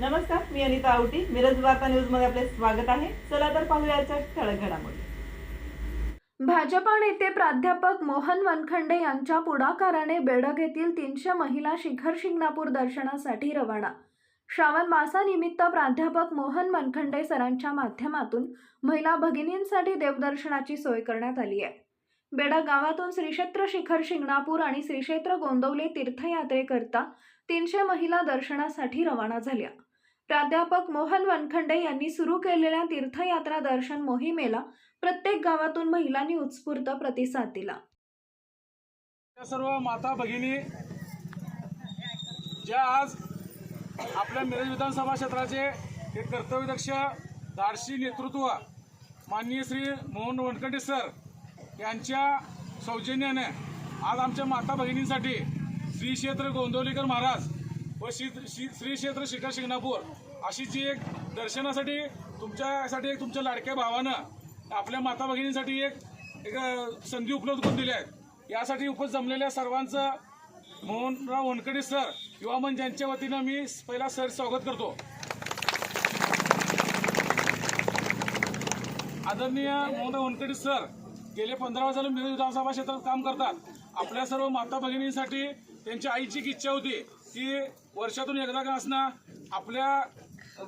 नमस्कार मी अनिता आवटी मिरज वार्ता न्यूजमध्ये आपले स्वागत आहे. चला तर पाहूया ठळक घडामोडी. भाजपा नेते प्राध्यापक मोहन वनखंडे यांच्या पुढाकाराने बेडग येथील तीनशे महिला शिखर शिंगणापूर दर्शनासाठी रवाना श्रावण मासानिमित्त प्राध्यापक मोहन वनखंडे सरांच्या माध्यमातून महिला भगिनींसाठी देवदर्शनाची सोय करण्यात आली आहे. बेडग गावातून श्रीक्षेत्र शिखर शिंगणापूर आणि श्रीक्षेत्र गोंदवले तीर्थयात्रेकरता तीनशे महिला दर्शनासाठी रवाना झाल्या. प्राध्यापक मोहन वनखंडे यांनी सुरू केलेल्या तीर्थयात्रा दर्शन मोहिमेला प्रत्येक गावातून महिलांनी उत्स्फूर्त प्रतिसाद दिला. त्या सर्व माता भगिनी ज्या आज आपल्या मिरज विधानसभा क्षेत्राचे हे कर्तव्यदक्ष धाडसी नेतृत्व माननीय श्री मोहन वनखंडे सर यांच्या सौजन्याने आज आमच्या माता भगिनींसाठी श्री क्षेत्र गोंदवलीकर महाराज व श्री श्री श्री क्षेत्र शिखर शिंगणापूर अशी जी एक दर्शनासाठी तुमच्यासाठी एक तुमच्या लाडक्या भावानं आपल्या माता भगिनींसाठी एक एक संधी उपलब्ध करून दिली आहे यासाठी उपस्थित जमलेल्या सर्वांचं मोहनराव वनकडे सर युवा मंच यांच्या वतीनं मी पहिला सर स्वागत करतो. आदरणीय मोहनराव वनकडे सर गेले पंधरा वर्ष मिरज विधानसभा क्षेत्रात काम करतात. आपल्या सर्व माता भगिनींसाठी त्यांच्या आईची एक इच्छा होती. की वर्षातून एकदा का असणं आपल्या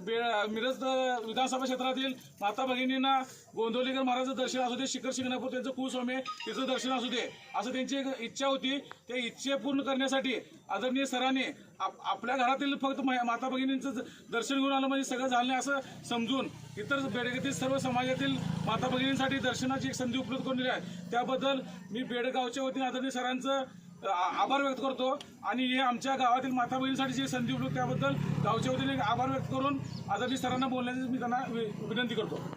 बे- मिरज विधानसभा क्षेत्रातील माता भगिनींना गोंदवलीकर महाराजचं दर्शन असू दे शिखर शिंगणापूर त्यांचं कुस्वामी तिचं दर्शन असू दे असं त्यांची एक इच्छा होती. त्या इच्छे पूर्ण करण्यासाठी आदरणीय सरांनी आप आपल्या घरातील फक्त मा- माता भगिनींचं दर्शन घेऊन आलं म्हणजे सगळं झालं असं समजून इतर बेडगेतील सर्व समाजातील माता भगिनींसाठी दर्शनाची एक संधी उपलब्ध करून दिली आहे. त्याबद्दल मी बेडगावच्या वतीने आदरणीय सरांचं आभार व्यक्त करतो. आणि हे आमच्या गावातील माता बहिणीसाठी जे संधी उपलब्ध त्याबद्दल गावच्या वतीने आभार व्यक्त करून आदरणीय सरांना बोलण्याची मी त्यांना वि- विनंती करतो.